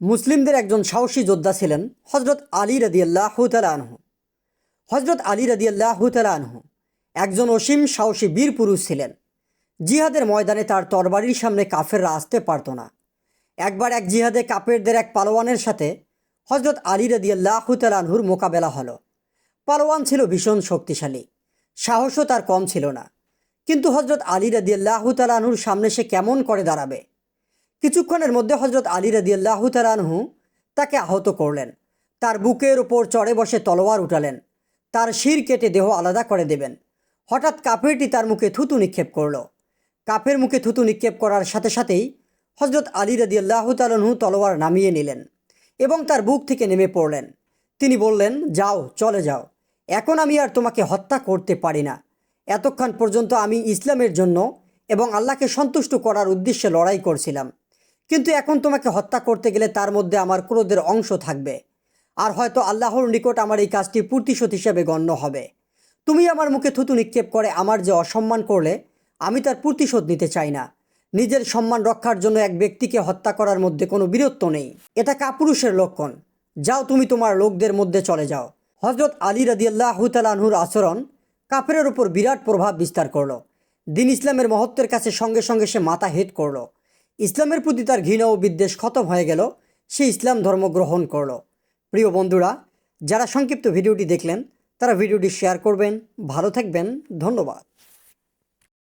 মুসলিমদের একজন সাহসী যোদ্ধা ছিলেন হজরত আলী রদিয়াল্লাহ আনহু। হজরত আলী রদিয়াল্লাহ আনহু একজন অসীম সাহসী বীর পুরুষ ছিলেন। জিহাদের ময়দানে তার তরবারির সামনে কাফেররা আসতে পারত না। একবার এক জিহাদে কাফেরদের এক পালোয়ানের সাথে হজরত আলী রদিয়াল্লাহ আনহুর মোকাবেলা হলো। পালোয়ান ছিল ভীষণ শক্তিশালী, সাহসও তার কম ছিল না। কিন্তু হজরত আলী রদিয়াল্লাহ আনহুর সামনে সে কেমন করে দাঁড়াবে? কিছুক্ষণের মধ্যে হজরত আলী রদিয়াল্লাহ তালানহু তাকে আহত করলেন। তার বুকের ওপর চড়ে বসে তলোয়ার উঠালেন। তার শির কেটে দেহ আলাদা করে দেবেন। হঠাৎ কাফেরটি তার মুখে থুতু নিক্ষেপ করল। কাফের মুখে থুতু নিক্ষেপ করার সাথে সাথেই হজরত আলী রদিয়াল্লাহ তালানহু তলোয়ার নামিয়ে নিলেন এবং তার বুক থেকে নেমে পড়লেন। তিনি বললেন, যাও, চলে যাও। এখন আমি আর তোমাকে হত্যা করতে পারি না। এতক্ষণ পর্যন্ত আমি ইসলামের জন্য এবং আল্লাহকে সন্তুষ্ট করার উদ্দেশ্যে লড়াই করছিলাম। কিন্তু এখন তোমাকে হত্যা করতে গেলে তার মধ্যে আমার ক্রোধের অংশ থাকবে। আর হয়তো আল্লাহর নিকট আমার এই কাজটি প্রতিশোধ হিসেবে গণ্য হবে। তুমি আমার মুখে থুতু নিক্ষেপ করে আমার যে অসম্মান করলে, আমি তার প্রতিশোধ নিতে চাই না। নিজের সম্মান রক্ষার জন্য এক ব্যক্তিকে হত্যা করার মধ্যে কোনো বীরত্ব নেই। এটা কাপুরুষের লক্ষণ। যাও তুমি তোমার লোকদের মধ্যে চলে যাও। হজরত আলী রদিয়াল্লাহ তালাহুর আচরণ কাফেরের উপর বিরাট প্রভাব বিস্তার করল। দিন ইসলামের মহত্বের কাছে সঙ্গে সঙ্গে সে মাথা হেট করল। ইসলামের প্রতি তার ঘৃণা ও বিদ্বেষ খতম হয়ে গেল, সে ইসলাম ধর্ম গ্রহণ করল। প্রিয় বন্ধুরা, যারা সংক্ষিপ্ত ভিডিওটি দেখলেন, তারা ভিডিওটি শেয়ার করবেন। ভালো থাকবেন। ধন্যবাদ।